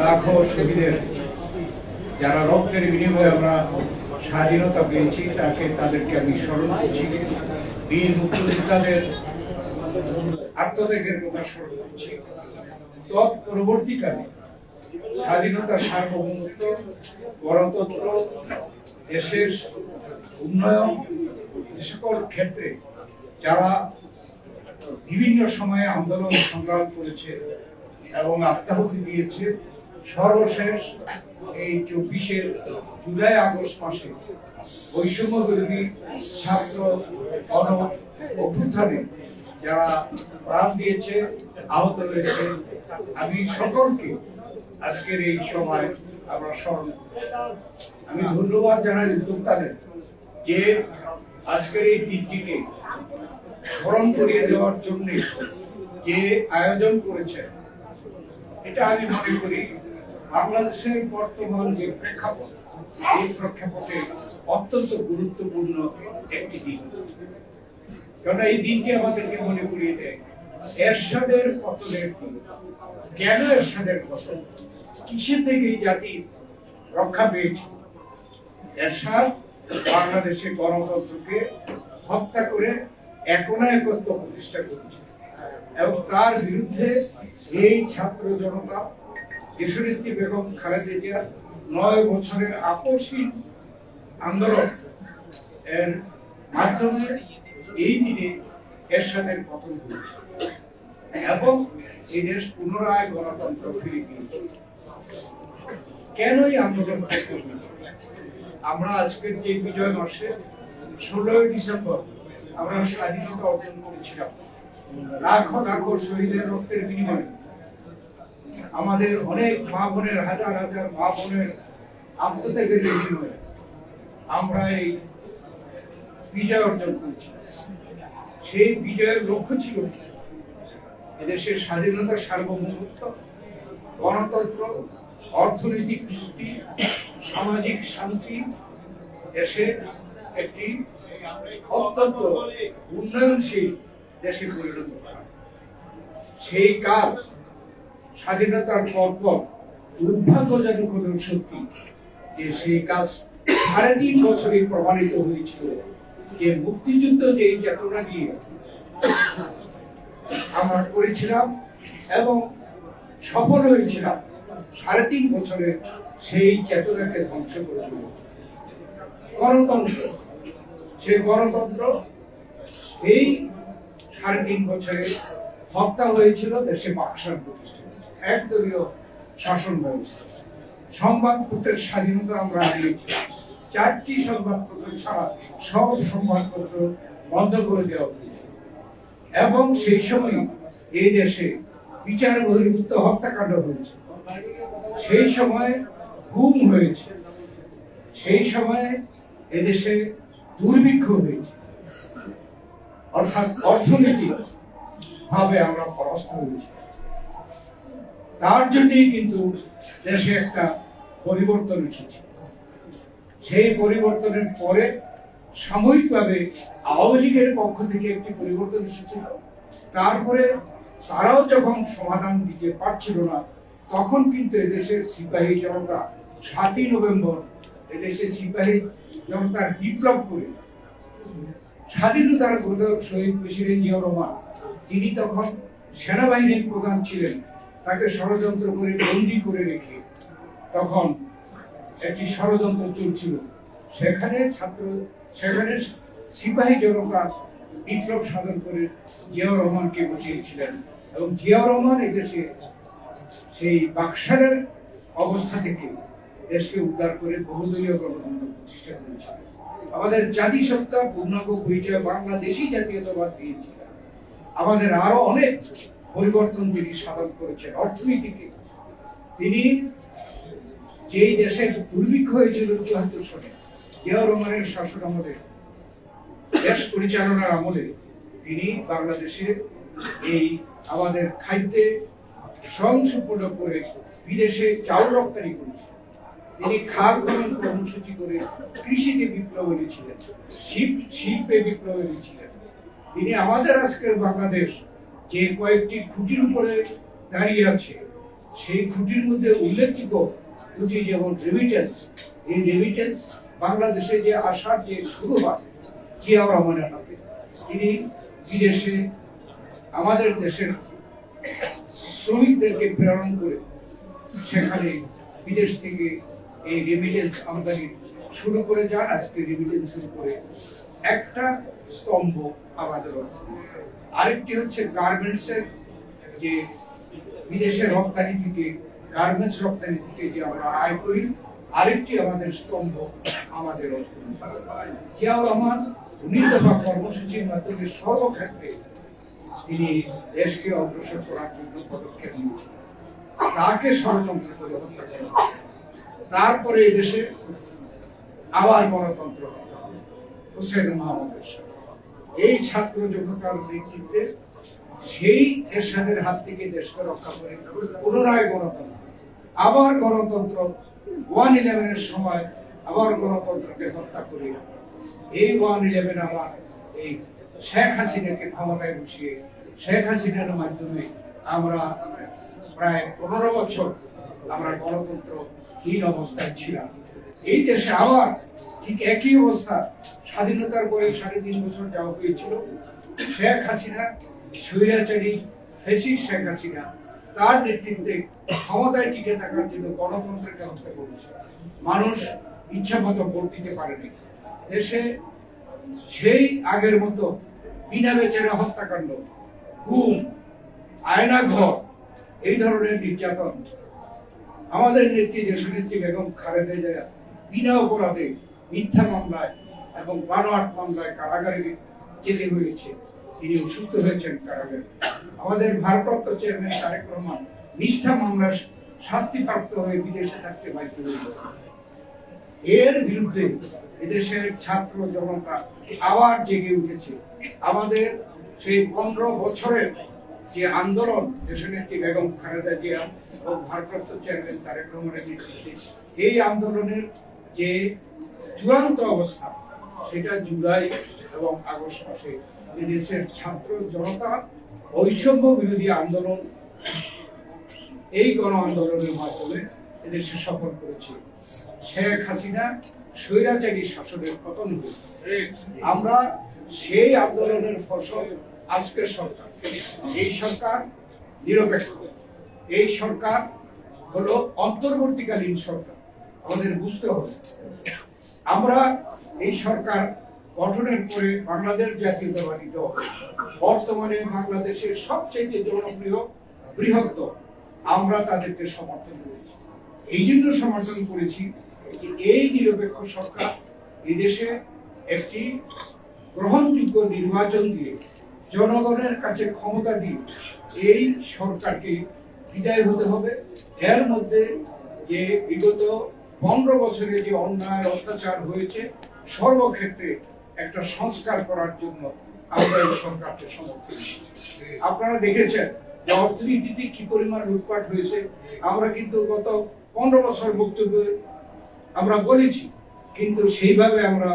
লাখো শহীদের যারা রক্তের বিনিময়ে আমরা স্বাধীনতা পেয়েছি, তাকে তাদেরকে আমি স্মরণ করছি। বীর মুক্তিযোদ্ধাদের আত্মত্যাগের কথা স্মরণ করছি। তৎ পরবর্তীকালে স্বাধীনতা সার্বভৌমত্ব, গণতন্ত্র, দেশের উন্নয়ন সকল ক্ষেত্রে যারা বিভিন্ন সময়ে আন্দোলন সংগ্রাম করেছে এবং আত্মাহুতি দিয়েছে সর্বশেষ এই চব্বিশের জুলাই আগস্ট মাসে বৈষম্য বিরোধী ছাত্র গণ অভ্যুত্থানে যারা প্রাণ দিয়েছে, আহত হয়েছে, আমি সকলকে আজকের এই সময় আমরা স্মরণ আমি ধন্যবাদ জানাই উদ্যোক্তাদের যে আজকের এই দিনটিকে স্মরণ করিয়ে দেওয়ার জন্য যে আয়োজন করেছে। এটা আমি মনে করি বাংলাদেশের বর্তমান যে প্রেক্ষাপট, এই প্রেক্ষাপটে অত্যন্ত গুরুত্বপূর্ণ একটি দিন। কারণ এই দিনটি আমাদেরকে মনে করিয়ে দেয় এরশাদের পতনের দিন। কেন এরশাদের পতন? কিসের থেকে এই জাতি রক্ষা পেয়েছে? এরশাদ বাংলাদেশের গণতন্ত্রকে হত্যা করে একনা একত্র প্রতিষ্ঠা করেছে। এবং তার বিরুদ্ধে এই ছাত্র জনতা দেশনেত্রী বেগম খালেদা জিয়ার নয় বছরের আপসহীন আন্দোলন এর মাধ্যমে এই দিনে এরশাদের পতন হয়েছে এবং এই দেশ পুনরায় গণতন্ত্র ফিরে গিয়েছে কেন এই আন্দোলন আমরা আজকের যে বিজয় মাসে ষোলোই ডিসেম্বর আমরা স্বাধীনতা অর্জন করেছিলাম। লাখো লাখো শহীদের রক্তের বিনিময়ে। আমাদের অনেক মা বোনের, হাজার হাজার মা বোনের আত্মত্যাগের বিনিময়ে আমরা এই বিজয় অর্জন করেছি। সেই বিজয়ের লক্ষ্য ছিল এদেশের স্বাধীনতা সার্বভৌমত্ব, গণতন্ত্র, অর্থনৈতিক মুক্তি, সামাজিক শান্তি দেশের একটি অত্যন্ত উন্নয়নশীল দেশে পরিণত করা। সেই কাজ স্বাধীনতার পর পর দুর্ভাগ্যজনক হলেও সত্যি যে সেই কাজ সাড়ে তিন বছরে প্রমাণিত হয়েছিল যে মুক্তিযুদ্ধ যে চেতনা নিয়ে আমরা করেছিলাম এবং সফল হয়েছিলাম, সাড়ে তিন বছরে সেই চেতনাকে ধ্বংস করে গণতন্ত্র সেই গণতন্ত্র এই সাড়ে তিন বছরে হত্যা হয়েছিল দেশে বাকশাল প্রতিষ্ঠা। একদলীয় শাসন ব্যবস্থা। সংবাদপত্রের স্বাধীনতা আমরা হারিয়েছি। চারটি সংবাদপত্র ছাড়া সব সংবাদপত্র বন্ধ করে দেওয়া হয়েছে। এবং সেই সময় এই দেশে বিচার বহির্ভূত হত্যাকাণ্ড হয়েছে। সেই সময় গুম হয়েছে। সেই সময়ে এদেশে দুর্ভিক্ষ হয়েছে। অর্থাৎ অর্থনৈতিক ভাবে আমরা পরাস্ত হয়েছি। তার জন্যই কিন্তু দেশে একটা পরিবর্তন এসেছে। সেই পরিবর্তনের পরে সাময়িকভাবে আওয়ামী লীগের পক্ষ থেকে একটি পরিবর্তন এসেছিল তারপরে তারাও যখন সমাধান দিতে পারছিল না, তখন কিন্তু এদেশের সিপাহী জনতা সাতই নভেম্বর এদেশের সিপাহী জনতার বিপ্লব করে স্বাধীনতার ঘোষক শহীদ প্রেসিডেন্ট জিয়া রহমান, তিনি তখন সেনাবাহিনীর প্রধান ছিলেন। তাকে ষড়যন্ত্র করে বন্দি করে রেখে তখন একটি ষড়যন্ত্র চলছিল। সেখানে ছাত্র, সেখানে সিপাহী জনতা বিপ্লব সাধন করে জিয়াউর রহমানকে বসিয়েছিলেন এবং জিয়াউর রহমান এদেশে সেই বাক্সারের অবস্থা থেকে দেশকে উদ্ধার করে বহুদলীয় গণতন্ত্র প্রতিষ্ঠা করেছিল আমাদের জাতিসত্তা, পূর্ণাঙ্গ পরিচয় বাংলাদেশি জাতীয়তাবাদ দিয়েছিল। আমাদের আরও অনেক পরিবর্তন তিনি সাধন করেছেন অর্থনীতিকে। তিনি যেই দেশের দুর্ভিক্ষ হয়েছিল চুয়াত্তর সালে, জিয়াউর রহমানের শাসন আমলে, দেশ পরিচালনার আমলে তিনি বাংলাদেশের এই আমাদের খাদ্যে সংসম্পূর্ণ করে বিদেশে চাউল রপ্তানি করেছেন তিনি খাল খনন কর্মসূচি করে কৃষিতে বিপ্লব এনেছিলেন শিল্পে বিপ্লব এনেছিলেন তিনি আমাদের আজকের বাংলাদেশ যে কয়েকটি খুঁটির উপরে দাঁড়িয়ে আছে, সেই খুঁটির মধ্যে উল্লেখযোগ্য দুটি যেমন রেমিটেন্স এই রেমিটেন্স বাংলাদেশে যে আসার যে শুরু হয় জিয়াউর রহমানের হাতে তিনি বিদেশে আমাদের দেশের শ্রমিকদেরকে প্রেরণ করে সেখানে বিদেশ থেকে এই রেমিটেন্স আমদানি শুরু করে যান, আজকে রেমিটেন্সের উপরে একটা স্তম্ভ আমাদের আরেকটি হচ্ছে গার্মেন্টসের যে বিদেশে রপ্তানি থেকে, গার্মেন্টস রপ্তানি থেকে যে আমরা আয় করি, আরেকটি আমাদের স্তম্ভ আমাদের জিয়াউর রহমান উনিশ দফা কর্মসূচির মাধ্যমে সর্বক্ষেত্রে তিনি দেশকে অগ্রসর করার জন্য পদক্ষেপ নিয়েছেন। তাকে ষড়যন্ত্র করে হত্যা করা তারপরে এই দেশে আবার গণতন্ত্র হলো। হোসেন মাহমুদের সাথে। এই ছাত্র জনতার নেতৃত্বে সেই এরশাদের হাত থেকে দেশকে রক্ষা করে পুনরায় গণতন্ত্র আবার গণতন্ত্র ওয়ান ইলেভেনের সময় আবার গণতন্ত্রকে হত্যা করে এই ওয়ান ইলেভেন আবার এই শেখ হাসিনাকে ক্ষমতায় বসিয়ে শেখ হাসিনার মাধ্যমে আমরা প্রায় পনেরো বছর আমরা গণতন্ত্র হীন অবস্থায় ছিলাম। এই দেশে আবার ঠিক একই অবস্থা, স্বাধীনতার পরে সাড়ে তিন বছর যাওয়া হয়েছিল। শেখ হাসিনা, স্বৈরাচারী ফেসিস শেখ হাসিনা, তার নেতৃত্বে ক্ষমতায় টিকে থাকার জন্য গণতন্ত্রকে হত্যা করেছে। মানুষ ইচ্ছা মতো ভোট দিতে পারেনি। দেশে সেই আগের মতো বিনা বেচারা হত্যাকাণ্ড, গুম আয়না ঘর এই ধরনের নির্যাতন, আমাদের নেত্রী দেশনেত্রী বেগম খালেদা জিয়া বিনা অপরাধে মিথ্যা মামলায় এবং বানোয়াট মামলায় কারাগারে যেতে হয়েছে। তিনি অসুস্থ হয়েছেন কারাগারে। আমাদের ভারপ্রাপ্ত চেয়ারম্যান তারেক রহমান মিথ্যা মামলার শাস্তিপ্রাপ্ত হয়ে বিদেশে থাকতে বাধ্য হয়েছে এর বিরুদ্ধে এদেশের ছাত্র জনতা আবার জেগে উঠেছে। আমাদের সেই পনেরো বছরের যে আন্দোলন, দেশের দেশনেত্রী বেগম খালেদা জিয়া ও ভারপ্রাপ্ত চেয়ারম্যান তারেক রহমানের নেতৃত্বে, এই আন্দোলনের যে চূড়ান্ত অবস্থা। সেটা জুলাই এবং আগস্ট মাসে এদেশের ছাত্র জনতা বৈষম্য বিরোধী আন্দোলন, এই গণ আন্দোলনের মাধ্যমে এদেশে সফল করেছে। শেখ হাসিনা স্বৈরাচারী শাসনের পতন আমরা সেই আন্দোলনের ফসল আজকের সরকার। এই সরকার নিরপেক্ষ। এই সরকার হলো অন্তর্বর্তীকালীন সরকার। আমাদের বুঝতে হবে। আমরা এই সরকার গঠনের পরে বাংলাদেশ জাতীয়তাবাদী দল বর্তমানে বাংলাদেশের সবচেয়ে জনপ্রিয় দল আমরা তাদেরকে সমর্থন করেছি। এই জন্য সমর্থন করেছি যে এই নিরপেক্ষ সরকার এদেশে একটি গ্রহণযোগ্য নির্বাচন দিয়ে জনগণের কাছে ক্ষমতা দিয়ে এই সরকারকে বিদায় হতে হবে। এর মধ্যে যে বিগত পনেরো বছরে যে অন্যায় অত্যাচার হয়েছে, সর্বক্ষেত্রে একটা সংস্কার করার জন্য আমরা এই সরকারকে সমর্থন আপনারা দেখেছেন যে অর্থনীতিতে কি পরিমাণ লুটপাট হয়েছে। আমরা কিন্তু গত পনেরো বছর বক্তব্য আমরা বলেছি, কিন্তু সেইভাবে আমরা